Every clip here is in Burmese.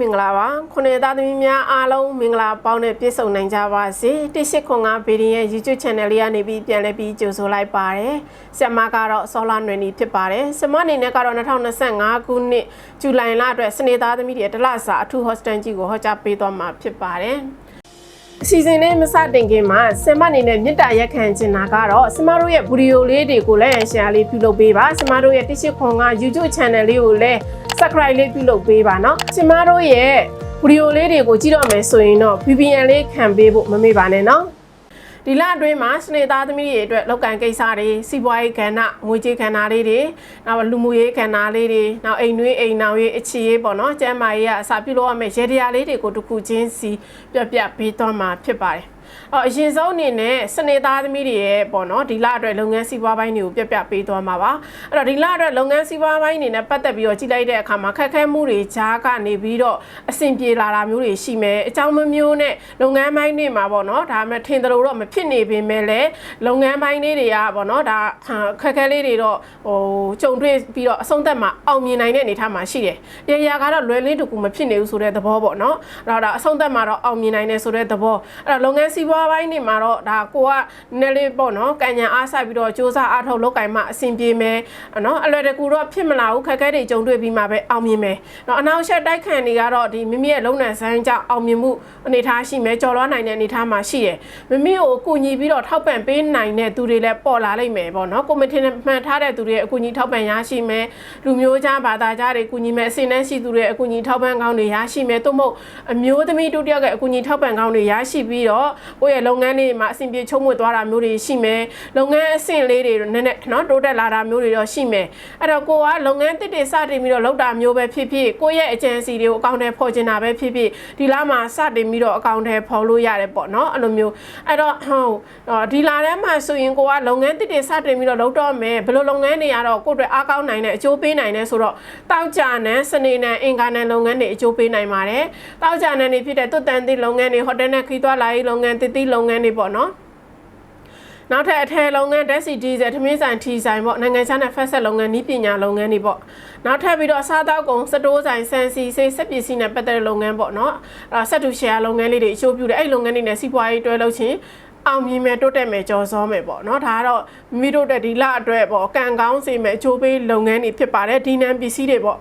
ပဲမင်္ဂလာပါခုနှစ်သားသမီးများအားလုံးမင်္ဂလာပေါင်းနဲ့ပြည့်စုံနိုင်ကြပါစေ1895ဗီဒီရဲ့ YouTube Channel လေးကနေပြီးပြန်လည်ပြီးကြိုဆိုလိုက်ပါတယ်ဆရာမကတော့ဆောလာနွယ်နီဖြစ်ပါတယ်ဆရာမအနေနဲ့ကတော့2025ခုနှစ်ဇူလိုင်လအတွက်စနေသားသမီးတွေတလစာအထူး hostel ကြီးကိုဟောကြားပေးသွားမှာဖြစ်ပါတယ်အစီအစဉ်လေးမစတင်ခင်မှာဆင်မအနေနဲ့မေတ္တာရက်ခံချင်တာကတော့ဆင်မတို့ရဲ့ဗီဒီယိုလေးတွေကိုလည်း share လေးပြုလုပ်ပေးပါဆင်မတို့ရဲ့တစ်ရှိခွန်က YouTube channel လေးကိုလည်း subscribe လေးပြုလုပ်ပေးပါနော်ကျမတို့ရဲ့ဗီဒီယိုလေးတွေကိုကြည့်တော့မယ်ဆိုရင်တော့ VPN လေးခံပေးဖို့မမေ့ပါနဲ့နော်ဒီလအတွင်းမှာစနေသားသမီးတွေအတွက်လောက်ကန်ကိစ္စတွေစီးပွားရေးကဏ္ဍငွေကြေးကဏ္ဍလေးတွေနောက်လူမှုရေးကဏ္ဍလေးတွေနောက်အိမ်နွေးအိမ်နောင်ရေးအခြေရေးပေါ့နော်ကျန်းမာရေးကအစာပြုလုပ်ရမယ့်ရေတရားလေးတွေကိုတစ်ခုချင်းစီပြပြပေးသွားမှာဖြစ်ပါတယ် အော်အရင်ဆုံးအနေနဲ့စနေသားသမီးတွေရဲ့ပေါ့နော်ဒီလအတွက်လုပ်ငန်းစီးပွားပိုင်းတွေကိုပြပြပေးသွားမှာပါအဲ့တော့ဒီလအတွက်လုပ်ငန်းစီးပွားပိုင်းအနေနဲ့ပတ်သက်ပြီးတော့ကြည့်လိုက်တဲ့အခါမှာခက်ခဲမှုတွေကြားကနေပြီးတော့အဆင်ပြေလာတာမျိုးတွေရှိမယ်အကြောင်းမမျိုးနဲ့လုပ်ငန်းပိုင်းတွေမှာပေါ့နော်ဒါမှထင်တယ်လို့တော့မဖြစ်နေပေမဲ့လည်းလုပ်ငန်းပိုင်းလေးတွေကပေါ့နော်ဒါခက်ခဲလေးတွေတော့ဟိုကြုံတွေ့ပြီးတော့အဆုံးသက်မှာအောင်မြင်နိုင်တဲ့အနေအထားမှာရှိတယ်။ရရာကတော့လွယ်လင်းတကူမဖြစ်နေဘူးဆိုတဲ့သဘောပေါ့နော်။အဲ့တော့ဒါအဆုံးသက်မှာတော့အောင်မြင်နိုင်တယ်ဆိုတဲ့သဘော။အဲ့တော့လုပ်ငန်းစီးပွားပိုင်းတွေမှာတော့ဒါကိုကနည်းလေးပေါ့နော်။ကံညာအားဆိုင်ပြီးတော့စ조사အားထုတ်လုပ်ကင်မှအဆင်ပြေမယ်။နော်အလွယ်တကူတော့ဖြစ်မလာဘူးခက်ခဲတွေကြုံတွေ့ပြီးမှပဲအောင်မြင်မယ်။နော်အနောက်ရှက်တိုက်ခံတွေကတော့ဒီမိမိရဲ့လုံနယ်ဆိုင်ကြောင့်အောင်မြင်မှုအနေအထားရှိမယ်ကြော်လွှားနိုင်တဲ့အနေအထားမှာရှိရယ်။မိမိကိုကူညီပြီးတော့ထောက်ပံ့ပေးနိုင်တဲ့သူတွေလည်းပေါ်လာလိမ့်မယ်ပေါ့နော်။ကိုမထင်မှန်ထားတဲ့သူတွေရဲ့အကူအညီထောက်ပံ့ရရှိမယ်။လူမျိုးခြားဘာသာခြားတွေကူညီမယ်အစင်တန်းရှိသူတွေအကူအညီထောက်ပံ့ကောင်းတွေရရှိမယ်။သို့မဟုတ်အမျိုးသမီးတို့တယောက်ရဲ့အကူအညီထောက်ပံ့ကောင်းတွေရရှိပြီးတော့ကိုယ့်ရဲ့လုပ်ငန်းလေးမှာအဆင်ပြေချုံးမွေသွားတာမျိုးတွေရှိမယ်။လုပ်ငန်းအဆင့်လေးတွေနည်းနည်းနော်တိုးတက်လာတာမျိုးတွေတော့ရှိမယ်။အဲ့တော့ကိုကလုပ်ငန်းတစ်တွေစတင်ပြီးတော့လုပ်တာမျိုးပဲဖြစ်ဖြစ်ကိုယ့်ရဲ့အကြံစီတွေကိုအကောင့်ထဲဖော်ချင်တာပဲဖြစ်ဖြစ်ဒီလားမှာစတင်ပြီးတော့အကောင့်ထဲဖော်လို့ရတယ်ပေါ့နော်အဲ့လိုမျိုးအဲ့တော့ဟိုဒီလာထဲမှာဆိုရင်ကိုကလုပ်ငန်းတစ်တွေစတင်ပြီးတော့လုပ်တော့မယ်ဘယ်လိုလုပ်ငန်းတွေကတော့ကိုယ့်အတွက်အားကောင်းနိုင်တဲ့အကျိုးပေးနိုင်တယ်ဆိုတော့တောက်ကြနဲ့စနေနဲ့အင်္ဂါနဲ့လုပ်ငန်းတွေအကျိုးပေးနိုင်ပါတယ်တောက်ကြနဲ့နေဖြစ်တဲ့တွတ်တန်သီးလုပ်ငန်းတွေဟိုတယ်နဲ့ခီးသွွားလာရေးလုပ်ငန်းတည်တည်လုပ်ငန်းတွေပေါ့နော်နောက်ထပ်အထည်လုပ်ငန်း Desi Diesel ထမင်းဆိုင်ထီဆိုင်ပေါ့နိုင်ငံခြားနဲ့ဖက်ဆက်လုပ်ငန်းဤပညာလုပ်ငန်းတွေပေါ့နောက်ထပ်ပြီးတော့အစားတောက်ကုန်စတိုးဆိုင်ဆန်စီစေးစက်ပစ္စည်းနဲ့ပတ်သက်တဲ့လုပ်ငန်းပေါ့နော်အဲဆက်တူရှယ်ယာလုပ်ငန်းလေးတွေအချိုးပြုတယ်အဲ့လုပ်ငန်းတွေနဲ့စီးပွားရေးတွဲလုပ်ချင်းအောင်မြင်မယ်တိုးတက်မယ်ကြော်စောမယ်ပေါ့နော်ဒါကတော့မိမိတို့တဲ့ဒီလအတွက်ပေါ့ကံကောင်းစေမယ်အချိုးပေးလုပ်ငန်းတွေဖြစ်ပါတယ်ဒီနံပစ္စည်းတွေပေါ့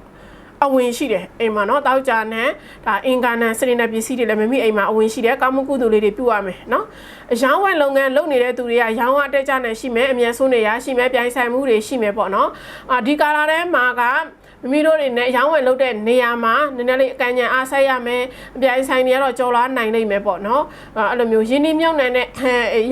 အဝင်ရှိတယ်အိမ်မှာနော်တောက်ကြနံဒါအင်ကာနံစနေတဲ့ပစ္စည်းတွေလည်းမမိအိမ်မှာအဝင်ရှိတယ်ကာမကုသိုလ်လေးတွေပြုရမယ်နော်အရောင်းဝယ်လုပ်ငန်းလုပ်နေတဲ့သူတွေကရောင်းဝတက်ကြနံရှိမယ်အမြန်ဆုံးနေရရှိမယ်ပြိုင်ဆိုင်မှုတွေရှိမယ်ပေါ့နော်အာဒီကာလာထဲမှာကမိမိတို့တွေနဲ့ရောင်းဝယ်လုပ်တဲ့နေရာမှာနည်းနည်းလေးအကန့်ညံအားဆိုင်ရမယ်အပြိုင်ဆိုင်တွေကတော့ကြော်လာနိုင်နိုင်မယ်ပေါ့နော်အဲ့လိုမျိုးရင်းနှီးမြှုပ်နှံတဲ့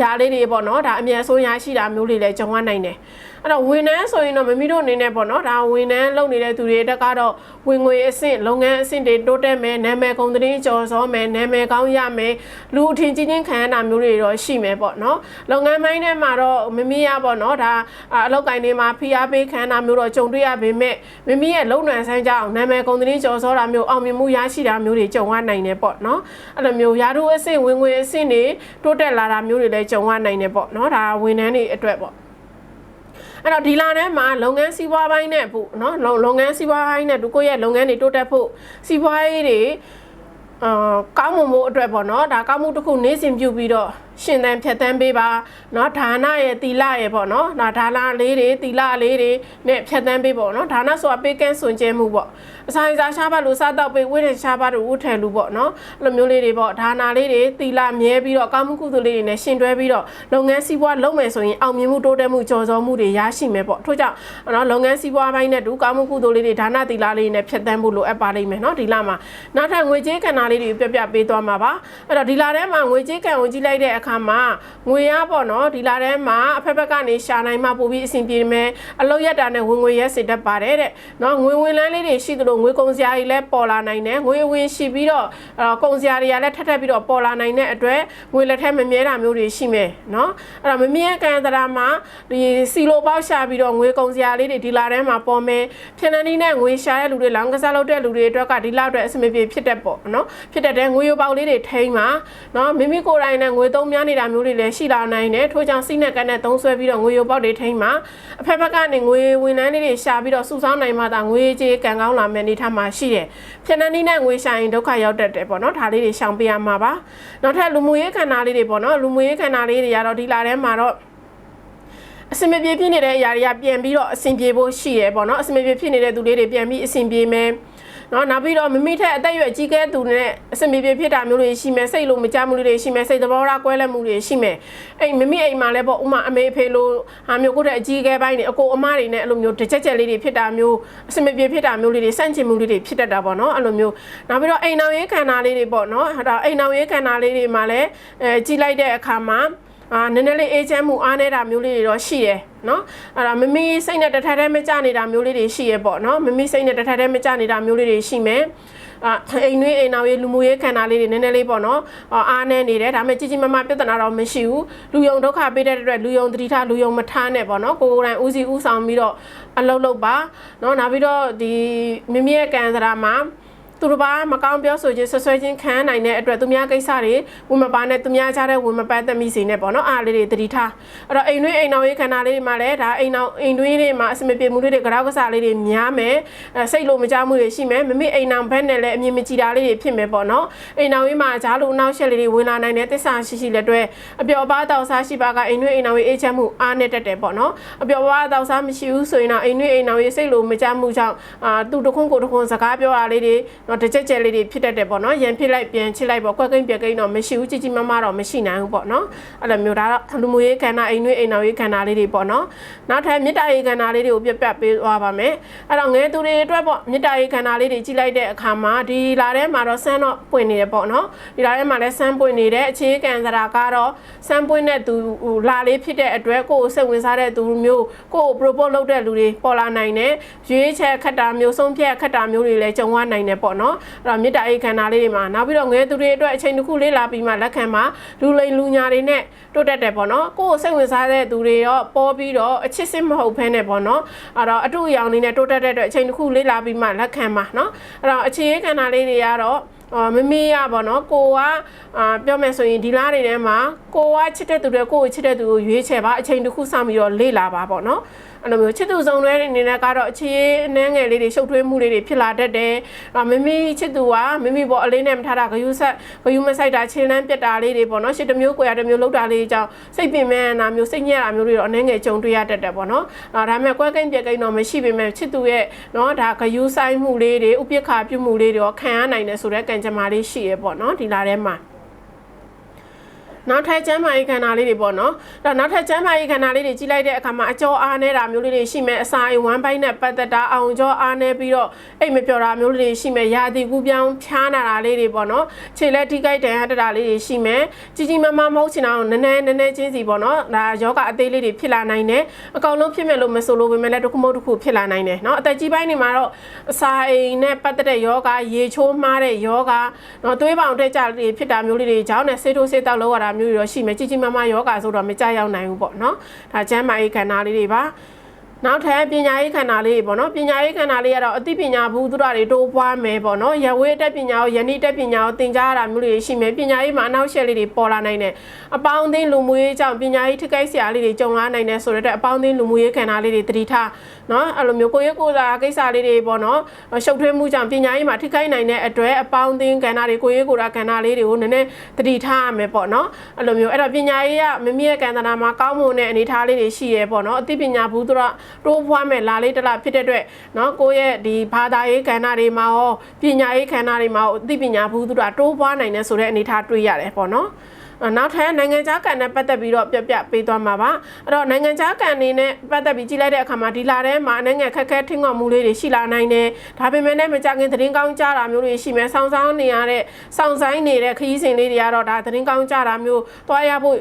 ရာလေးတွေပေါ့နော်ဒါအမြန်ဆုံးရရှိတာမျိုးတွေလည်းကြုံရနိုင်တယ် အဲ့တော့ဝန်ထမ်းဆိုရင်တော့မမီတို့အနေနဲ့ပေါ့နော်ဒါဝန်ထမ်းလုပ်နေတဲ့သူတွေတက်ကတော့ဝင်ငွေအဆင့်လုပ်ငန်းအဆင့်တွေတိုးတက်မယ်နာမည်ကုန်သတင်းကျော်စောမယ်နာမည်ကောင်းရမယ်လူအထင်ကြီးချင်းခံရတာမျိုးတွေတော့ရှိမယ်ပေါ့နော်လုပ်ငန်းပိုင်းထဲမှာတော့မမီရပေါ့နော်ဒါအလောက်ကင်တွေမှာဖိအားပေးခံတာမျိုးတော့ကြုံတွေ့ရပေမဲ့မမီရဲ့လုံနယ်ဆိုင်ကြောင့်နာမည်ကုန်သတင်းကျော်စောတာမျိုးအောင်မြင်မှုရရှိတာမျိုးတွေကြုံရနိုင်တယ်ပေါ့နော်အဲ့လိုမျိုးယာတို့အဆင့်ဝင်ငွေအဆင့်တွေတိုးတက်လာတာမျိုးတွေလည်းကြုံရနိုင်တယ်ပေါ့နော်ဒါဝန်ထမ်းတွေအတွက်ပေါ့ အဲ့တော့ဒီလထဲမှာလုပ်ငန်းစီးပွားပိုင်းနဲ့ဖို့နော်လုပ်ငန်းစီးပွားပိုင်းနဲ့သူကိုယ့်ရဲ့လုပ်ငန်းတွေတိုးတက်ဖို့စီးပွားရေးတွေအာကောင်းမှုမှုအတွက်ပေါ့နော်ဒါကောင်းမှုတစ်ခုနေ့စဉ်ပြုပြီးတော့ ရှင်သန်ဖြတ်သန်းပေးပါเนาะဒါနရဲ့တီလရဲ့ပေါ့နော်ဒါဒါနလေးတွေတီလလေးတွေနဲ့ဖြတ်သန်းပေးပေါ့နော်ဒါနဆိုတာပေးကန်းစွန်ကျဲမှုပေါ့အစာစားရှားပါလို့စားတော့ပေးဝိထရှားပါလို့ဝတ်ထယ်လူပေါ့နော်အဲ့လိုမျိုးလေးတွေပေါ့ဒါနလေးတွေတီလမြဲပြီးတော့ကောင်းမှုကုသိုလ်လေးတွေနဲ့ရှင်တွဲပြီးတော့လုပ်ငန်းစီးပွားလုပ်မယ်ဆိုရင်အောင်မြင်မှုတိုးတက်မှုကြော်စောမှုတွေရရှိမယ်ပေါ့ထို့ကြောင့်နော်လုပ်ငန်းစီးပွားပိုင်းနဲ့တူကောင်းမှုကုသိုလ်လေးတွေဒါနတီလလေးနဲ့ဖြတ်သန်းဖို့လိုအပ်ပါလိမ့်မယ်နော်ဒီလမှာနောက်ထပ်ငွေကြေးကဏ္ဍလေးတွေပြပြပေးသွားမှာပါအဲ့တော့ဒီလထဲမှာငွေကြေးကံကိုကြည့်လိုက်တဲ့အခါ ါမှာငွေရပေါ့နော်ဒီလထဲမှာအဖက်ဖက်ကနေရှာနိုင်မှပို့ပြီးအဆင်ပြေမယ်အလုပ်ရတာနဲ့ဝင်ငွေရက်စေတတ်ပါတယ်တဲ့နော်ငွေဝင်လန်းလေးတွေရှိသလိုငွေကုန်စရာတွေလည်းပေါ်လာနိုင်တယ်ငွေဝင်ရှိပြီးတော့ကုန်စရာတွေကလည်းထပ်ထပ်ပြီးတော့ပေါ်လာနိုင်တဲ့အတွက်ငွေလက်ထက်မမြဲတာမျိုးတွေရှိမယ်နော်အဲ့တော့မမြဲကံတရာမှာဒီစီလိုပေါက်ရှာပြီးတော့ငွေကုန်စရာလေးတွေဒီလထဲမှာပေါ်မယ်ဖြစ်နေနဲ့ငွေရှာတဲ့လူတွေလောင်းကစားလုပ်တဲ့လူတွေအတွက်ကဒီလအတွက်အဆင်မပြေဖြစ်တတ်ပေါ့နော်ဖြစ်တတ်တဲ့ငွေရပေါက်လေးတွေထိန်းပါနော်မိမိကိုယ်တိုင်နဲ့ငွေသုံးများများနေတာမျိုးတွေလည်းရှိလာနိုင်တယ်ထို့ကြောင့်စိတ်နဲ့ကန်းနဲ့သုံးဆွဲပြီးတော့ငွေရုပ်ပေါက်တွေထိန်းမှာအဖက်ဖက်ကနေငွေဝင်လန်းလေးတွေရှာပြီးတော့စုဆောင်းနိုင်မှသာငွေကြေးကံကောင်းလာမယ့်အနေထားမှာရှိတယ်ဖြစ်နေနေတဲ့ငွေရှာရင်ဒုက္ခရောက်တတ်တယ်ပေါ့နော်ဒါလေးတွေရှောင်ပြရမှာပါနောက်ထပ်လူမှုရေးခန္ဓာလေးတွေပေါ့နော်လူမှုရေးခန္ဓာလေးတွေကတော့ဒီလာထဲမှာတော့အစင်မပြေဖြစ်နေတဲ့အရာတွေကပြန်ပြီးတော့အစင်ပြေဖို့ရှိရပေါ့နော်အစင်မပြေဖြစ်နေတဲ့သူလေးတွေပြန်ပြီးအစင်ပြေမယ် နော်နောက်ပြီးတော့မမိထက်အသက်အရွယ်ကြီးကဲသူနဲ့အစင်မပြေဖြစ်တာမျိုးတွေရှိမယ်စိတ်လိုမကြမှုတွေရှိမယ်စိတ်သဘောထားကွဲလက်မှုတွေရှိမယ်အဲ့မမိအိမ်မှာလည်းပေါ့ဥမာအမေအဖေလိုဟာမျိုးကိုတဲ့အကြီးကဲပိုင်းတွေအကိုအမတွေနဲ့အဲ့လိုမျိုးတစ်ချက်ချက်လေးတွေဖြစ်တာမျိုးအစင်မပြေဖြစ်တာမျိုးလေးတွေစန့်ကျင်မှုလေးတွေဖြစ်တတ်တာပေါ့နော်အဲ့လိုမျိုးနောက်ပြီးတော့အိမ်နောက်ရေးခန္ဓာလေးတွေပေါ့နော်အဲ့ဒါအိမ်နောက်ရေးခန္ဓာလေးတွေမှာလည်းအဲကြီးလိုက်တဲ့အခါမှာ အာနည်းနည်းလေးအေးချမ်းမှုအားနေတာမျိုးလေးတွေတော့ရှိတယ်နော်အဲ့ဒါမမီစိတ်နဲ့တထက်တည်းမကြနေတာမျိုးလေးတွေရှိရပေါ့နော်မမီစိတ်နဲ့တထက်တည်းမကြနေတာမျိုးလေးတွေရှိမယ်အာအိမ်နွေးအိမ်နောက်ရေးလူမှုရေးခန္ဓာလေးတွေနည်းနည်းလေးပေါ့နော်အားနေနေတယ်ဒါပေမဲ့ကြီးကြီးမားမားပြဿနာတော့မရှိဘူးလူယုံဒုက္ခပေးတဲ့အတွက်လူယုံတတိထလူယုံမထားနဲ့ပေါ့နော်ကိုကိုယ်တိုင်ဦးစီးဦးဆောင်ပြီးတော့အလုပ်လုပ်ပါနော်နောက်ပြီးတော့ဒီမိမိရဲ့ကံစရာမှာ သူတို့ဘာမကောင်းပြောဆိုခြင်းဆွဆွဲခြင်းခံနိုင်တဲ့အတွက်သူများကိစ္စတွေဝင်မပါနဲ့သူများကြားတဲ့ဝင်မပတ်သက်မိစေနဲ့ပေါ့နော်အားလေးတွေတတိထားအဲ့တော့အိမ်တွင်းအိမ်နောက်ရေးခန္ဓာလေးတွေမှာလည်းဒါအိမ်နောက်အိမ်တွင်းတွေမှာအစမပြေမှုလေးတွေကြောက်ကစားလေးတွေများမယ်အဲစိတ်လိုမကြမှုတွေရှိမယ်မမေအိမ်နောက်ဘက်နဲ့လည်းအမြင်မကြည်တာလေးတွေဖြစ်မယ်ပေါ့နော်အိမ်နောက်ရေးမှာဂျားလိုနောက်ရှက်လေးတွေဝင်လာနိုင်တဲ့သစ္စာရှိရှိလက်တွေအပျော်ပါတောက်စားရှိပါကအိမ်တွင်းအိမ်နောက်ရေးအေးချမ်းမှုအားနဲ့တက်တယ်ပေါ့နော်အပျော်ပါတောက်စားမရှိဘူးဆိုရင်တော့အိမ်တွင်းအိမ်နောက်ရေးစိတ်လိုမကြမှုကြောင့်အာသူတခွန်းကိုတခွန်းစကားပြောတာလေးတွေတော့တစ်ချက်ချက်လေးတွေဖြစ်တတ်တယ်ပေါ့နော်ရန်ဖြစ်လိုက်ပြန်ချစ်လိုက်ပေါ့ကွက်ကိန်းပြက်ကိန်းတော့မရှိဘူးကြီးကြီးမားမားတော့မရှိနိုင်ဘူးပေါ့နော်အဲ့လိုမျိုးဒါတော့လူမှုရေးခန္ဓာအိမ်တွင်းအိမ်နောက်ရေးခန္ဓာလေးတွေပေါ့နော်နောက်ထပ်မေတ္တာရေးခန္ဓာလေးတွေကိုပြပြပေးသွားပါမယ်အဲ့တော့ငယ်သူတွေအတွက်ပေါ့မေတ္တာရေးခန္ဓာလေးတွေကြီးလိုက်တဲ့အခါမှာဒီလာထဲမှာတော့ဆန်းတော့ပွင့်နေတယ်ပေါ့နော်ဒီလာထဲမှာလည်းဆန်းပွင့်နေတဲ့အခြေခံစရာကတော့ဆန်းပွင့်တဲ့သူလာလေးဖြစ်တဲ့အတွက်ကိုယ်စိတ်ဝင်စားတဲ့သူမျိုးကိုယ် propose လုပ်တဲ့လူတွေပေါ်လာနိုင်တယ်ရွေးချယ်ခက်တာမျိုးဆုံးဖြတ်ခက်တာမျိုးတွေလည်းကြုံရနိုင်တယ်ပေါ့နော်အဲ့တော့မေတ္တာရေးခန္ဓာလေးတွေမှာနောက်ပြီးတော့ငယ်သူတွေအတွက်အချိန်တစ်ခုလေးလာပြီးမှလက်ခံမှာလူလိမ်လူညာတွေနဲ့တိုးတက်တယ်ပေါ့နော်ကိုယ်စိတ်ဝင်စားတဲ့သူတွေရောပေါ်ပြီးတော့အချစ်စစ်မဟုတ်ဘဲနဲ့ပေါ့နော်အဲ့တော့အတူအယောင်လေးနဲ့တိုးတက်တဲ့အတွက်အချိန်တစ်ခုလေးလာပြီးမှလက်ခံမှာနော်အဲ့တော့အခြေရေးခန္ဓာလေးတွေကတော့အော်မမေးရပါတော့ကိုကအာပြောမယ်ဆိုရင်ဒီလားတွေထဲမှာကိုကချစ်တဲ့သူတွေကိုကိုချစ်တဲ့သူကိုရွေးချယ်ပါအချိန်တစ်ခုစောင့်ပြီးတော့လေ့လာပါပေါ့နော် အဲ့လိုမျိုးချစ်သူစုံတွဲအနေနဲ့ကတော့အခြေအနှဲငယ်လေးတွေရှုပ်ထွေးမှုလေးတွေဖြစ်လာတတ်တယ်။အာမမီချစ်သူကမမီပေါ်အလေးနဲ့မထားတာဂယုဆက်ဂယုမဆိုင်တာချင်းလန်းပြက်တာလေးတွေပေါ့နော်ရှစ်တစ်မျိုးကိုရတစ်မျိုးလောက်တာလေးကြောင့်စိတ်ပင်မဲ့နာမျိုးစိတ်ညက်တာမျိုးတွေတော့အနှဲငယ်ကြုံတွေ့ရတတ်တယ်ပေါ့နော်။အာဒါပေမဲ့ကွဲကိန်းပြက်ကိန်းတော့မရှိပေမဲ့ချစ်သူရဲ့နော်ဒါဂယုဆိုင်မှုလေးတွေဥပိ္ပခာပြုမှုလေးတွေရောခံရနိုင်တယ်ဆိုတဲ့ကံကြမ္မာလေးရှိရပေါ့နော်ဒီလာထဲမှာ နောက်ထပ်ကျမ်းမာရေးခန္ဓာလေးတွေပေါ့နော်။ဒါနောက်ထပ်ကျမ်းမာရေးခန္ဓာလေးတွေကြီးလိုက်တဲ့အခါမှာအကျော်အားနေတာမျိုးလေးတွေရှိမယ်အစာအိမ်ဝမ်းပိုင်းနဲ့ပတ်သက်တာအောင်ကျော်အားနေပြီးတော့အိတ်မပြော်တာမျိုးလေးတွေရှိမယ်ရာသီကူးပြောင်းဖြားနာတာလေးတွေပေါ့နော်။ခြေလက်ထိကိုက်တန်ရတတာလေးတွေရှိမယ်။ကြီးကြီးမားမားမဟုတ်ချင်အောင်နည်းနည်းနည်းနည်းချင်းစီပေါ့နော်။ဒါယောဂအသေးလေးတွေဖြစ်လာနိုင်တယ်။အကောင်လုံးဖြစ်မဲ့လို့မဆိုလို့ပဲမဲ့လည်းတစ်ခုမဟုတ်တစ်ခုဖြစ်လာနိုင်တယ်နော်။အသက်ကြီးပိုင်းတွေမှာတော့အစာအိမ်နဲ့ပတ်သက်တဲ့ယောဂရေချိုးမှားတဲ့ယောဂနော်သွေးပေါင်တက်ကြလေးတွေဖြစ်တာမျိုးလေးတွေကြောင့်နဲ့ဆေးထိုးဆေးတောက်လောက်ရတာမျိုးတွေတော့ရှိမယ်ကြီးကြီးမားမားယောဂဆိုတော့မကြရောက်နိုင်ဘူးပေါ့နော်ဒါကျမ်းမာရေးခန္ဓာလေးတွေပါ နောက်ထပ်ပညာရေးခန္ဓာလေးပေါ့နော်ပညာရေးခန္ဓာလေးကတော့အသိပညာဘူးသူတို့တွေတိုးပွားမယ်ပေါ့နော်ရဝေးတက်ပညာကိုယနေ့တက်ပညာကိုသင်ကြားရတာမျိုးတွေရှိမယ်ပညာရေးမှာအနောက်ရှက်လေးတွေပေါ်လာနိုင်တယ်အပေါင်းအသင်းလူမှုရေးကြောင့်ပညာရေးထိခိုက်စရာလေးတွေကြုံလာနိုင်တယ်ဆိုတော့အပေါင်းအသင်းလူမှုရေးခန္ဓာလေးတွေတတိထားနော်အဲ့လိုမျိုးကိုရဲကိုစားကိစ္စလေးတွေပေါ့နော်ရှုပ်ထွေးမှုကြောင့်ပညာရေးမှာထိခိုက်နိုင်တဲ့အတွက်အပေါင်းအသင်းကဏ္ဍတွေကိုရဲကိုစားကဏ္ဍလေးတွေကိုနည်းနည်းတတိထားရမယ်ပေါ့နော်အဲ့လိုမျိုးအဲ့တော့ပညာရေးကမမြင့်ကဏ္ဍနာမှာကောင်းမွန်တဲ့အနေအထားလေးတွေရှိရဲပေါ့နော်အသိပညာဘူးသူတို့တိုးဖွားမယ်လာလေးတလားဖြစ်တဲ့အတွက်နော်ကိုရဲ့ဒီဘာသာရေးကဏ္ဍတွေမှာရောပညာရေးကဏ္ဍတွေမှာရောအသိပညာဘူးသူတို့တိုးပွားနိုင်တဲ့ဆိုတဲ့အနေအထားတွေ့ရတယ်ပေါ့နော် နောက်ထပ်နိုင်ငံခြားကန်နဲ့ပတ်သက်ပြီးတော့ပြပြပေးသွားမှာပါအဲ့တော့နိုင်ငံခြားကန်နေနဲ့ပတ်သက်ပြီးကြည့်လိုက်တဲ့အခါမှာဒီလာထဲမှာနိုင်ငံခက်ခဲထင်းငေါ်မှုလေးတွေရှိလာနိုင်တယ်ဒါပေမဲ့လည်းမကြခင်သတင်းကောင်းကြားတာမျိုးတွေရှိမယ်ဆောင်းဆောင်းနေရတဲ့စောင့်ဆိုင်နေတဲ့ခရီးစဉ်လေးတွေကတော့ဒါသတင်းကောင်းကြားတာမျိုးတွားရဖို့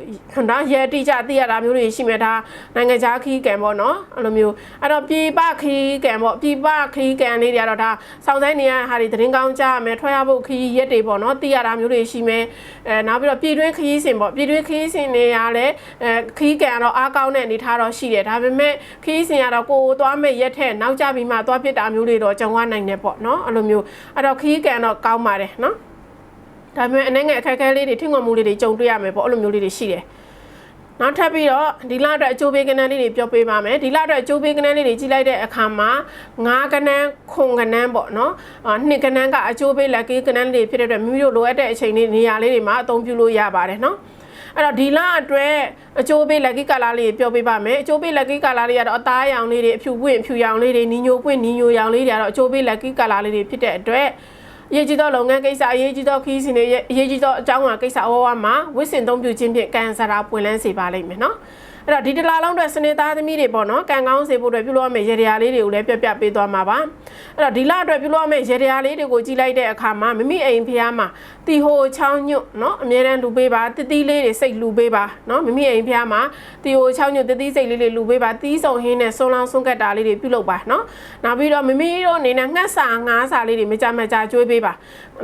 ဒါရဲတိကျသိရတာမျိုးတွေရှိမယ်ဒါနိုင်ငံခြားခရီးကန်ပေါ့နော်အဲ့လိုမျိုးအဲ့တော့ပြည်ပခရီးကန်ပေါ့ပြည်ပခရီးကန်လေးတွေကတော့ဒါစောင့်ဆိုင်နေရဟာတွေသတင်းကောင်းကြားရမယ်ထွက်ရဖို့ခရီးရက်တွေပေါ့နော်သိရတာမျိုးတွေရှိမယ်အဲနောက်ပြီးတော့ပြည်တွင်းခရီးစဉ်ပေါ့ပြည်တွင်းခရီးစဉ်တွေကလည်းအဲခရီးကန်ကတော့အားကောင်းတဲ့အနေထားတော့ရှိတယ်ဒါပေမဲ့ခရီးစဉ်ကတော့ကိုယ်သွားမဲ့ရက်ထက်နောက်ကျပြီးမှသွားဖြစ်တာမျိုးတွေတော့ကြုံရနိုင်တယ်ပေါ့နော်အဲ့လိုမျိုးအဲ့တော့ခရီးကန်တော့ကောင်းပါတယ်နော်ဒါပေမဲ့အနေငယ်အခက်အခဲလေးတွေထိငွေမှုလေးတွေကြုံတွေ့ရမယ်ပေါ့အဲ့လိုမျိုးလေးတွေရှိတယ် နောက်ထပ်ပြီးတော့ဒီလအတွက်အကျိုးပေးကဏ္ဍလေးတွေပြောပေးပါမယ်ဒီလအတွက်အကျိုးပေးကဏ္ဍလေးတွေကြီးလိုက်တဲ့အခါမှာငါးကဏ္ဍခုံကဏ္ဍပေါ့နော်အာနှစ်ကဏ္ဍကအကျိုးပေးလက်ကီးကဏ္ဍလေးတွေဖြစ်တဲ့အတွက်မိမိတို့လိုအပ်တဲ့အချိန်လေးနေရာလေးတွေမှာအသုံးပြုလို့ရပါတယ်နော်အဲ့တော့ဒီလအတွက်အကျိုးပေးလက်ကီကာလာလေးပြောပြပါမယ်အကျိုးပေးလက်ကီကာလာလေးကတော့အသားရောင်လေးတွေအဖြူပွင့်ဖြူရောင်လေးတွေနီညိုပွင့်နီညိုရောင်လေးတွေကတော့အကျိုးပေးလက်ကီကာလာလေးတွေဖြစ်တဲ့အတွက် အရေးကြီးသောလုပ်ငန်းကိစ္စအရေးကြီးသောခီးစဉ်တွေရဲ့အရေးကြီးသောအကြောင်းအရာကိစ္စအဝဝမှာဝစ်စင်သုံးပြုခြင်းဖြင့်ကန်ဆာရာပွင့်လန်းစေပါလိမ့်မယ်နော်အဲ့တော့ဒီတလားလုံးအတွက်စနေသားသမီးတွေပေါ့နော်ကံကောင်းစေဖို့အတွက်ပြုလုပ်ရမယ့်ရေတရာလေးတွေကိုလည်းပြပြပေးသွားမှာပါအဲ့တော့ဒီလအတွက်ပြုလုပ်ရမယ့်ရေတရာလေးတွေကိုကြည့်လိုက်တဲ့အခါမှာမိမိအိမ်ဖျားမှာ တီဟိုချောင်းညွတ်နော်အမြဲတမ်းလူပေးပါတတိလေးတွေစိတ်လူပေးပါနော်မိမိအိမ်ဖျားမှာတီဟိုချောင်းညွတ်တတိစိတ်လေးတွေလူပေးပါတီးဆုံဟင်းနဲ့ဆွန်းလောင်းဆွန်းကတ်တာလေးတွေပြုလုပ်ပါနော်နောက်ပြီးတော့မိမိတို့အနေနဲ့ငှက်စာငါးစာလေးတွေမကြမကြကျွေးပေးပါ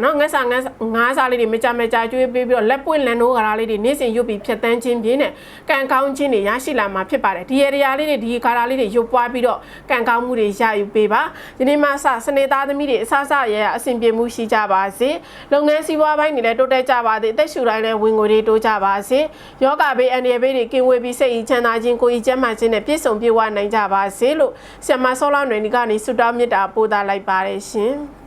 နော်ငှက်စာငါးငါးစာလေးတွေမကြမကြကျွေးပေးပြီးတော့လက်ပွင့်လန်နိုးကရာလေးတွေနေ့စဉ်ရွတ်ပြီးဖြတ်တန်းခြင်းပြင်းနဲ့ကံကောင်းခြင်းတွေရရှိလာမှာဖြစ်ပါတယ်ဒီရရာလေးတွေဒီကာရာလေးတွေရွတ်ပွားပြီးတော့ကံကောင်းမှုတွေရယူပေးပါဒီနေ့မှစစနေသားသမီးတွေအဆအဆရရအဆင်ပြေမှုရှိကြပါစေလုပ်ငန်းစီးပွားပိုင်းတွေလည်းတိုးတက်ကြပါစေအသက်ရှူတိုင်းလည်းဝင်ငွေတွေတိုးကြပါစေယောဂဘေးအန္တရာယ်ဘေးတွေကင်းဝေးပြီးစိတ်ဤချမ်းသာခြင်းကိုယ်ဤကျန်းမာခြင်းနဲ့ပြည့်စုံပြေဝနိုင်ကြပါစေလို့ဆ iam မဆောလာຫນွေဒီကနေဆုတောင်းမေတ္တာပို့သလိုက်ပါတယ်ရှင်